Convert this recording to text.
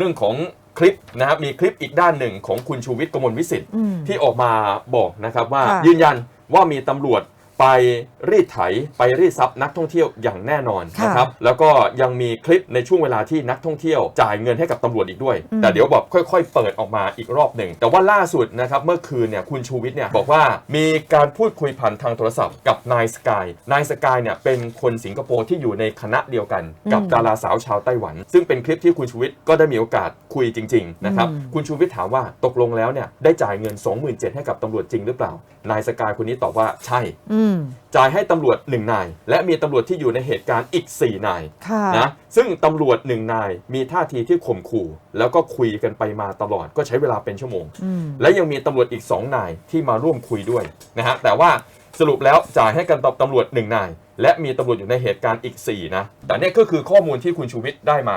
เรื่องของคลิปนะครับมีคลิปอีกด้านหนึ่งของคุณชูวิทย์กมลวิสิทธิ์อืมที่ออกมาบอกนะครับว่าค่ะ ยืนยันว่ามีตำรวจ ไปรีดไถไปรีดทรัพย์นักท่องเที่ยวอย่างแน่นอนค่ะนะครับแล้วก็ยังมีคลิปในช่วงเวลาที่นักท่องเที่ยวจ่ายเงินให้กับตำรวจอีกด้วย อืมแต่เดี๋ยวแบบค่อย ๆ เปิดออกมาอีกรอบหนึ่ง แต่ว่าล่าสุดนะครับเมื่อคืนเนี่ยคุณชูวิทย์เนี่ยบอกว่ามีการพูดคุยผ่านทางโทรศัพท์กับนายสกายนายสกายเนี่ยเป็นคนสิงคโปร์ที่อยู่ในคณะเดียวกันกับอืม ดาราสาวชาวไต้หวัน ซึ่งเป็นคลิปที่คุณชูวิทย์ก็ได้มีโอกาสคุยจริงๆนะครับอืม คุณชูวิทย์ถามว่าตกลงแล้วเนี่ยได้จ่ายเงิน 27,000ให้กับตำรวจจริงหรือเปล่านายสกายคนนี้ตอบว่าใช่ อืมจ่ายให้ตำรวจหนึ่งนาย และมีตำรวจที่อยู่ในเหตุการณ์อีก 4 นายค่ะนะซึ่งตำรวจหนึ่งนายมีท่าทีที่ข่มขู่ แล้วก็คุยกันไปมาตลอดก็ใช้เวลาเป็นชั่วโมงอืมและยังมีตำรวจอีก 2 นายที่มาร่วมคุยด้วยนะฮะแต่ว่าสรุปแล้วจ่ายให้กันตำรวจหนึ่งนาย และมีตำรวจอยู่ในเหตุการณ์อีก 4 นะ แต่เนี่ยก็คือข้อมูลที่คุณชูวิทย์ได้มา